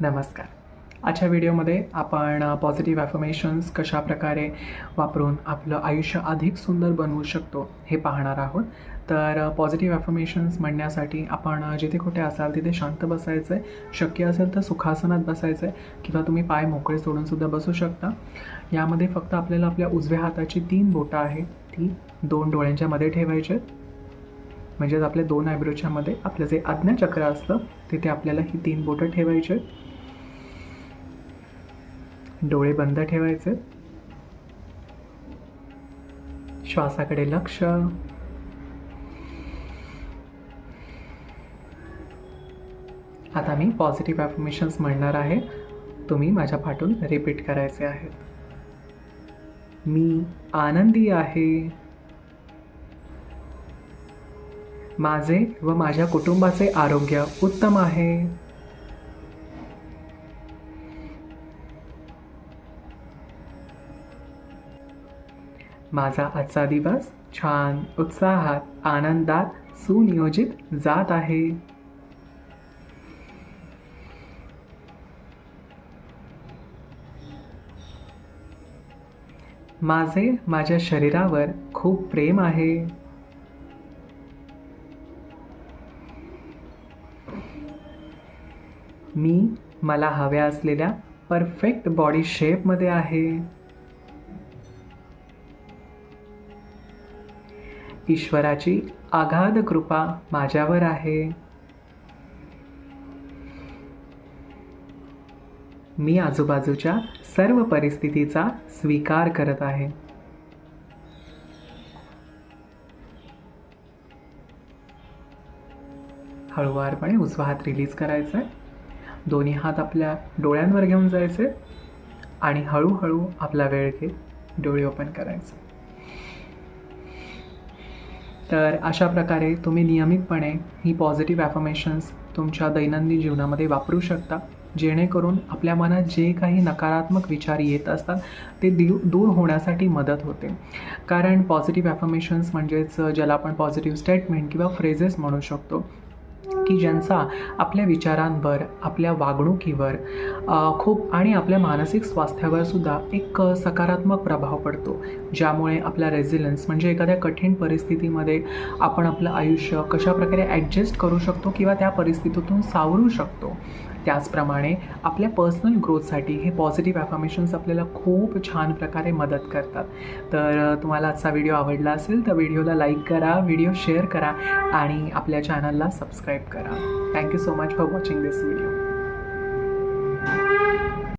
नमस्कार. आजच्या व्हिडिओमध्ये आपण पॉझिटिव्ह ॲफर्मेशन्स कशा प्रकारे वापरून आपलं आयुष्य अधिक सुंदर बनवू शकतो हे पाहणार आहोत. तर पॉझिटिव्ह ॲफर्मेशन्स म्हणण्यासाठी आपण जिथे कुठे असाल तिथे शांत बसायचं आहे. शक्य असेल तर सुखासनात बसायचं आहे किंवा तुम्ही पाय मोकळे सोडूनसुद्धा बसू शकता. यामध्ये फक्त आपल्याला आपल्या उजव्या हाताची तीन बोटं आहेत. ती दोन डोळ्यांच्या मध्ये ठेवायची आहेत. म्हणजेच आपल्या दोन आयब्रोच्यामध्ये आपलं जे आज्ञाचक्र असतं तिथे आपल्याला ही तीन बोटं ठेवायची आहेत. डोळे बंद ठेवायचे. श्वासाकडे लक्ष. आता मी पॉझिटिव्ह ॲफर्मेशन्स म्हणणार आहे. तुम्ही माझ्या पाठून रिपीट करायचे आहेत. मी आनंदी आहे. माझे व माझ्या कुटुंबाचे आरोग्य उत्तम आहे. माझा आजचा दिवस छान उत्साहात आनंदात सुनियोजित जात आहे. माझे माझ्या शरीरावर खूप प्रेम आहे. मी मला हव्या असलेल्या परफेक्ट बॉडी शेपमध्ये आहे. ईश्वराची आघाद कृपा माझ्यावर आहे. मी आजूबाजूच्या सर्व परिस्थितीचा स्वीकार करत आहे. हळुवारपणे उजवा हात रिलीज करायचा आहे दोन्ही हात आपल्या डोळ्यांवर घेऊन जायचे आणि हळूहळू आपला वेळ घेत डोळे ओपन करायचे. तर अशा प्रकारे तुम्ही नियमितपणे ही पॉझिटिव्ह ॲफर्मेशन्स तुमच्या दैनंदिन जीवनामध्ये वापरू शकता. जेणेकरून आपल्या मनात जे काही नकारात्मक विचार येत असतात ते दिव दूर होण्यासाठी मदत होते. कारण पॉझिटिव्ह ॲफर्मेशन्स म्हणजेच ज्याला आपण पॉझिटिव्ह स्टेटमेंट किंवा फ्रेजेस म्हणू शकतो की ज्यांचा आपल्या विचारांवर आपल्या वागणुकीवर खूप आणि आपल्या मानसिक स्वास्थ्यावर सुद्धा एक सकारात्मक प्रभाव पडतो. ज्यामुळे आपला रेझिलन्स म्हणजे एखाद्या कठीण परिस्थितीमध्ये आपण आपलं आयुष्य कशाप्रकारे ॲडजस्ट करू शकतो किंवा त्या परिस्थितीतून सावरू शकतो. त्याचप्रमाणे आपल्या पर्सनल ग्रोथसाठी हे पॉझिटिव्ह ॲफर्मेशन्स आपल्याला खूप छान प्रकारे मदत करतात. तर तुम्हाला आजचा व्हिडिओ आवडला असेल तर व्हिडिओला लाईक करा व्हिडिओ शेअर करा आणि आपल्या चॅनलला सबस्क्राईब करा thank you so much for watching this video